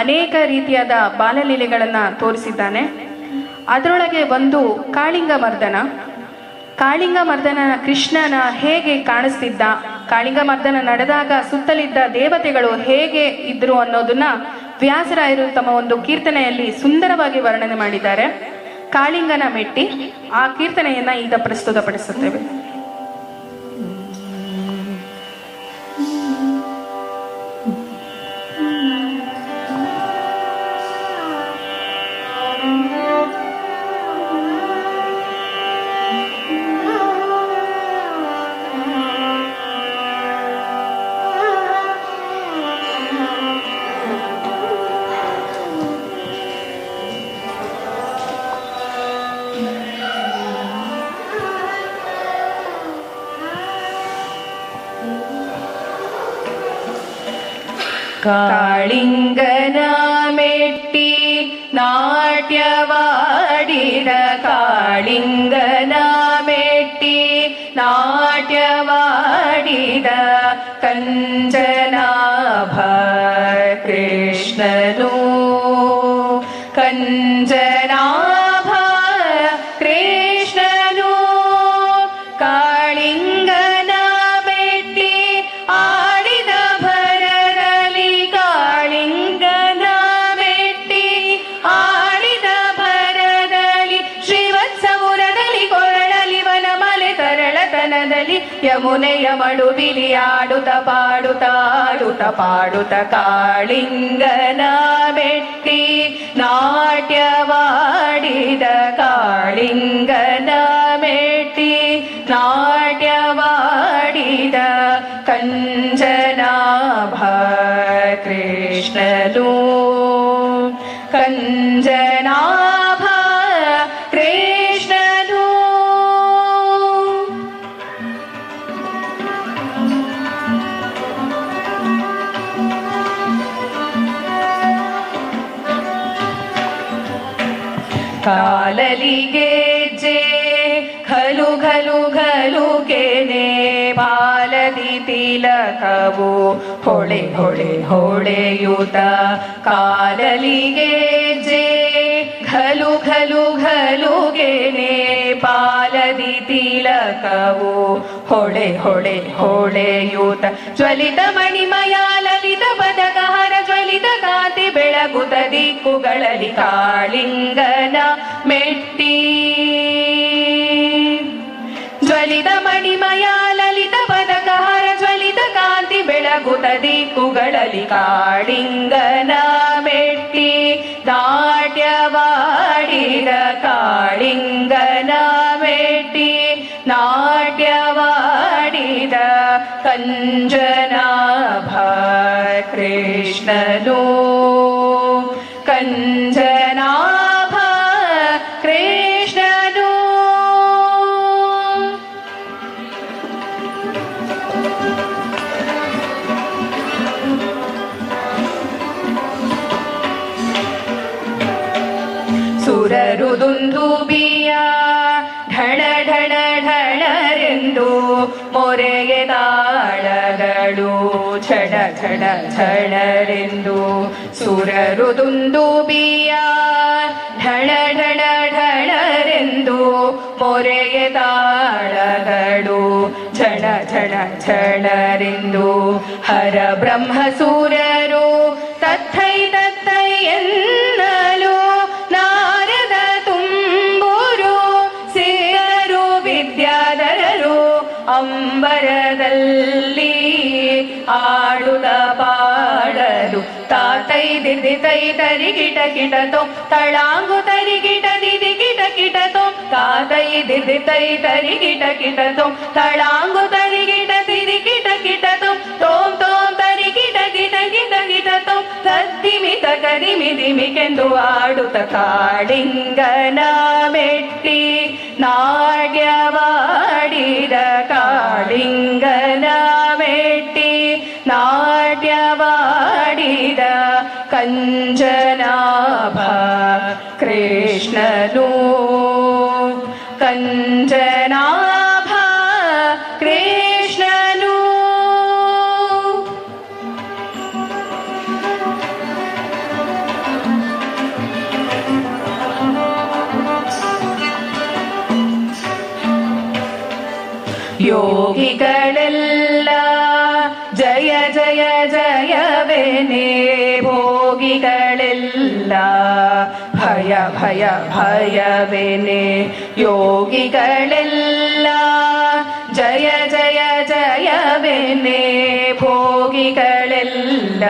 ಅನೇಕ ರೀತಿಯಾದ ಬಾಲಲೀಲೆಗಳನ್ನು ತೋರಿಸಿದ್ದಾನೆ. ಅದರೊಳಗೆ ಒಂದು ಕಾಳಿಂಗ ಮರ್ದನ ಕಾಳಿಂಗ ಮರ್ದನ ಕೃಷ್ಣನ ಹೇಗೆ ಕಾಣಿಸ್ತಿದ್ದ ಕಾಳಿಂಗ ಮರ್ದನ ನಡೆದಾಗ ಸುತ್ತಲಿದ್ದ ದೇವತೆಗಳು ಹೇಗೆ ಇದ್ರು ಅನ್ನೋದನ್ನ ವ್ಯಾಸರಾಯರು ತಮ್ಮ ಒಂದು ಕೀರ್ತನೆಯಲ್ಲಿ ಸುಂದರವಾಗಿ ವರ್ಣನೆ ಮಾಡಿದ್ದಾರೆ. ಕಾಳಿಂಗನ ಮೆಟ್ಟಿ ಆ ಕೀರ್ತನೆಯನ್ನ ಈಗ ಪ್ರಸ್ತುತಪಡಿಸುತ್ತೇವೆ. ಕಾಳಿಂಗನ കാളിംഗനാമെട്ടി നാട്യവാടിട കാളിംഗനാമെട്ടി നാട്യവാടിട കഞ്ച ಯಮುನೆಯ ಮಡುವಿಲಿ ಆಡುತ್ತ ಪಾಡುತ್ತ ಆಡುತ್ತ ಪಾಡುತ್ತ ಕಾಳಿಂಗನ ಮೆಟ್ಟಿ ನಾಟ್ಯವಾಡಿದ ಕಾಳಿಂಗನ ಮೆಟ್ಟಿ ನಾಟ್ಯವಾಡಿದ ಕಾಲಲಿಗೆ ಜೆ, ಖಲು ಖಲು ಖಲು ಕೆನೆ, ಬಾಲದಿ ತಿಲಕವು ಹೊಳೆ ಹೊಳೆ ಹೊಳೆಯುತ. ಕಾಲಲಿಗೆ ಜೆ, ಖಲು ಖಲು ಖಲು ಕೆನೆ, ಬಾಲದಿ ತಿಲಕವು ಹೊಳೆ ಹೊಳೆ ಹೊಳೆಯುತ. ಜ್ವಲಿತ ಮಣಿಮಯ ಲಲಿತ ಪದಕಹರ ಜ್ವಲಿತ ಕಾಂತಿ ಬೆಳಗುತ್ತ ದಿಕ್ಕುಗಳಲ್ಲಿ ಕಾಳಿಂಗನ ಮೆಟ್ಟಿ. ಜ್ವಲಿತ ಮಣಿಮಯ ಲಲಿತ ಪದಕಹರ ಜ್ವಲಿತ ಕಾಂತಿ ಬೆಳಗುತ ದಿಕ್ಕುಗಳಲ್ಲಿ ಕಾಳಿಂಗನ ಮೆಟ್ಟಿ. ನಾಟ್ಯವಾಡಿದ ಕಾಳಿಂಗನ ಮೆಟ್ಟಿ. ನಾಟ್ಯವಾಡಿದ ಕಂಜನಾಭ ಕೃಷ್ಣನು. ದುಂದುಬಿಯ ಢಳ ಢಳ ಢಳರೆಂದು ಮೊರೆಗೆ ತಾಳಗಳು. ಛಡ ಛಡ ಛಳರೆಂದು ಸುರರು ಢಳ ಢಳ ಢಳರೆಂದು ಮೊರೆಗೆ ತಾಳಗಳು. ಛಡ ಛಡ ಛಳರೆಂದು ಹರ ಬ್ರಹ್ಮ ಸೂರರು ತಥೈ ತಥೈ ಆಡುತ್ತ ತಾತೈ ದಿದಿ ತೈ ತರಿ ಕಿಟ ಕಿಟತೋ ತಳಾಂಗು ತರಿ ಕಿಟ ದಿದಿ ಕಿಟ ಕಿಟತೋ ತಾತೈ ದಿದಿ ತೈ ತರಿ ಕಿಟ ಕಿಟತೋ ತಳಾಂಗು ತರಿ ಕಿಟ ದಿದಿ ಕಿಟ ಕಿಟತೋ ತೋಂ ತೋಂ ತರಿ ಕಿಟ ಕಿಟ ಕಿಟ ಕಿಟತೋ ತದ್ದಿಮಿತ ಕದಿಮಿದಿಮಿಕೆಂದು ಆಡುತ್ತ ಕಾಳಿಂಗನ ಮೆಟ್ಟಿ ನಾಟ್ಯವಾಡಿದ ಕಾಳಿಂಗನ ಮೆಟ್ಟಿ ನಾಟ್ಯವಾಡಿದ कञ्जनाभा कृष्णनू। कञ्जनाभा कृष्णनु। योगीकरण ജയ ജയ ജയവേനേ ഭോഗികളില്ല. ഭയ ഭയ ഭയവേനേ യോഗികളില്ല. ജയ ജയ ജയവേനേ ഭോഗികളില്ല.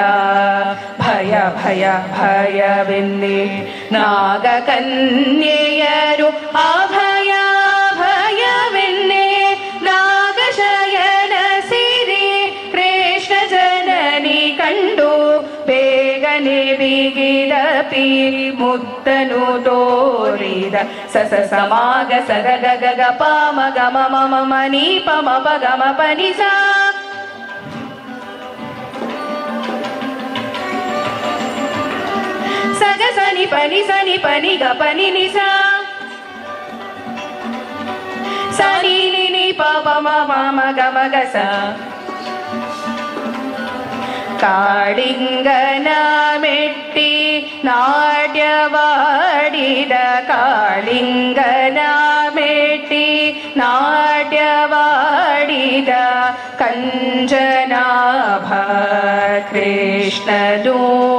ഭയ ഭയ ഭയ നാഗകന്യയരു ആ ಬಿಗಿದಪಿ ಮುದ್ದನು ತೋರಿದ ಸಸ ಸಮಾಗ ಸಗ ಗಗ ಗ ಪಾಮ ಗಮ ಮಮ ಮನಿ ಪಮ ಪಗಮ ಪನಿ ಸಾ ಸಗ ಸನಿ ಪನಿ ಸನಿ ಪನಿ ಗ ಪನಿ ನಿಸಾ ಸನಿ ನಿ ನಿ ಪ ಪ ಮ ಮ ಮ ಗ ಮ ಗ ಸ കാളിംഗനമെട്ടി നാട്യവാടിട കാളിംഗനമെട്ടി നാട്യവാടിട കഞ്ചനാഭ नाड्यवाडिद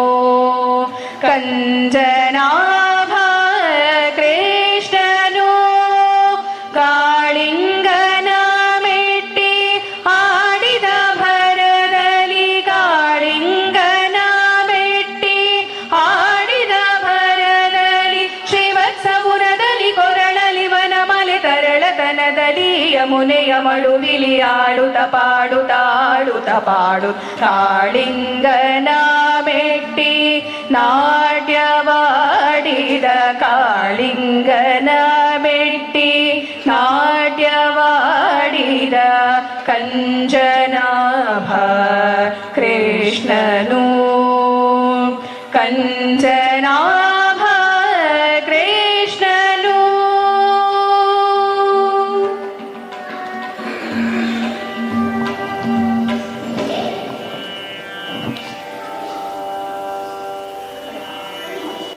ತರಳತನದಲ್ಲಿ ಯಮುನೆಯ ಮಳುವಿಲಿ ಆಡುತ್ತ ಪಾಡುತ್ತ ಆಡುತ್ತ ಪಾಡು. ಕಾಳಿಂಗನ ಮೆಟ್ಟಿ ನಾಟ್ಯವಾಡಿದ ಕಾಳಿಂಗನ ಮೆಟ್ಟಿ ನಾಟ್ಯವಾಡಿದ ಕಂಜನಾಭ